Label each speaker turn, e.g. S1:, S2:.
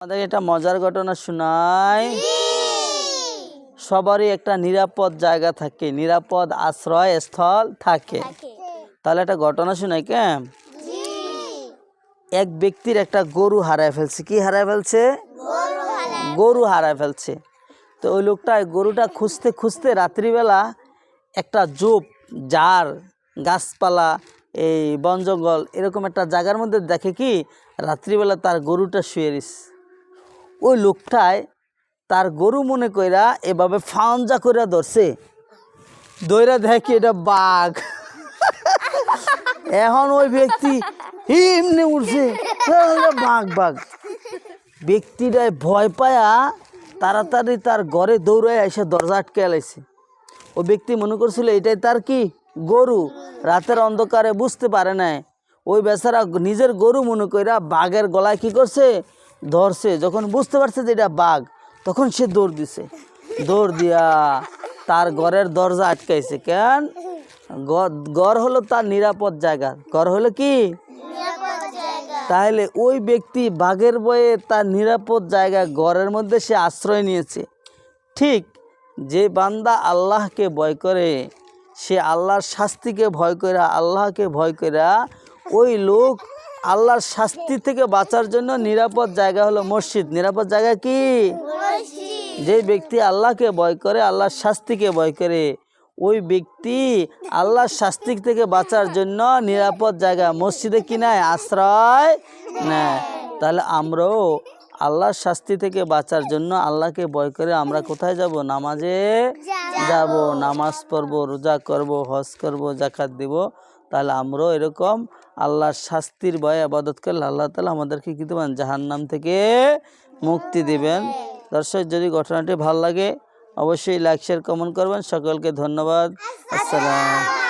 S1: আমাদের এটা মজার ঘটনা শোনায় সবারই একটা নিরাপদ জায়গা থাকে নিরাপদ আশ্রয় স্থল থাকে। তাহলে একটা ঘটনা শোনাই কেম এক ব্যক্তির একটা গরু হারায় ফেলছে। কি হারায় ফেলছে? গরু হারায় ফেলছে। তো ওই লোকটা গরুটা খুঁজতে খুঁজতে রাত্রিবেলা একটা জোপ জার গাছপালা এই বন জঙ্গল এরকম একটা জায়গার মধ্যে দেখে কি রাত্রিবেলা তার গরুটা শুয়ে দিস ওই লোকটায় তার গরু মনে কইরা এভাবে ফাউঞ্জা করে ধরছে। দইরা দেখে এটা বাঘ? এখন ওই ব্যক্তি এমনি উঠছে "হ্যাঁ, বাঘ বাঘ। ব্যক্তিটায় ভয় পায়া তাড়াতাড়ি তার ঘরে দৌড়ায় এসে দরজা আটকে এলাইছে ও ব্যক্তি মনে করছিল এটাই তার কি? গরু? রাতের অন্ধকারে বুঝতে পারে নাই। ওই বেচারা নিজের গরু মনে কইরা বাঘের গলায় কি করছে? ধরছে যখন বুঝতে পারছে যে এটা বাঘ তখন সে দৌড় দিছে। দৌড় দিয়া তার ঘরের দরজা আটকাইছে। কেন? ঘর- হলো তার নিরাপদ জায়গা। ঘর হলো কি? তাহলে ওই ব্যক্তি বাঘের বয়ে তার নিরাপদ জায়গা ঘরের মধ্যে সে আশ্রয় নিয়েছে। ঠিক যে বান্দা আল্লাহকে ভয় করে সে আল্লাহর শাস্তিকে ভয় করে আল্লাহকে ভয় করে ওই লোক আল্লাহর শাস্তি থেকে বাঁচার জন্য নিরাপদ জায়গা হলো মসজিদ। নিরাপদ জায়গা কি? যে ব্যক্তি আল্লাহকে ভয় করে আল্লাহর শাস্তিকে ভয় করে ওই ব্যক্তি আল্লাহর শাস্তি থেকে বাঁচার জন্য নিরাপদ জায়গা। মসজিদে কি নাই? আশ্রয় না তাহলে আমরাও আল্লাহর শাস্তি থেকে বাঁচার জন্য আল্লাহকে ভয় করে আমরা কোথায় যাব? নামাজে যাব, নামাজ পড়ব, রোজা করব, হজ করব জাকাত দিব। তাহলে আমরাও এরকম আল্লাহর শাস্তির ভয়ে আবাদত করলে আল্লাহ তালা আমাদেরকে কী দেবেন? জাহান্নাম থেকে মুক্তি দিবেন। দর্শক, যদি ঘটনাটি ভালো লাগে, অবশ্যই লাইক শেয়ার কমেন্ট করবেন। সকলকে ধন্যবাদ। আসসালাম।